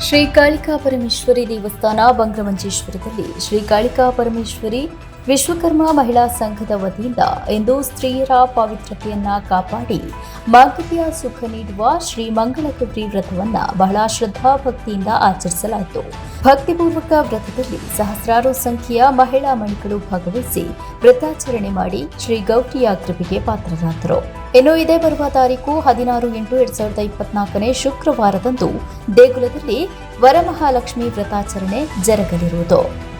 ಶ್ರೀ ಕಾಳಿಕಾ ಪರಮೇಶ್ವರಿ ದೇವಸ್ಥಾನ ಬಂಗ್ರಮಂಜೇಶ್ವರದಲ್ಲಿ ಶ್ರೀ ಕಾಳಿಕಾ ಪರಮೇಶ್ವರಿ ವಿಶ್ವಕರ್ಮ ಮಹಿಳಾ ಸಂಘದ ವತಿಯಿಂದ ಇಂದು ಸ್ತ್ರೀಯರ ಪವಿತ್ರತೆಯನ್ನ ಕಾಪಾಡಿ, ಮಾಂಗಲ್ಯ ಸುಖ ನೀಡುವ ಶ್ರೀ ಮಂಗಳಗೌರಿ ವ್ರತವನ್ನು ಬಹಳ ಶ್ರದ್ಧಾ ಭಕ್ತಿಯಿಂದ ಆಚರಿಸಲಾಯಿತು. ಭಕ್ತಿಪೂರ್ವಕ ವ್ರತದಲ್ಲಿ ಸಹಸ್ರಾರು ಸಂಖ್ಯೆಯ ಮಹಿಳಾ ಮಣಿಗಳು ಭಾಗವಹಿಸಿ ವ್ರತಾಚರಣೆ ಮಾಡಿ ಶ್ರೀ ಗೌರಿಯ ಕೃಪೆಗೆ ಪಾತ್ರರಾದರು. ಇನ್ನು ಇದೇ ಬರುವ ತಾರೀಕು ಹದಿನಾರು ಎಂಟು ಎರಡ್ ಸಾವಿರದ ಇಪ್ಪತ್ನಾಲ್ಕನೇ ಶುಕ್ರವಾರದಂದು ದೇಗುಲದಲ್ಲಿ ವರಮಹಾಲಕ್ಷ್ಮಿ ವ್ರತಾಚರಣೆ ಜರುಗಲಿರುವುದು.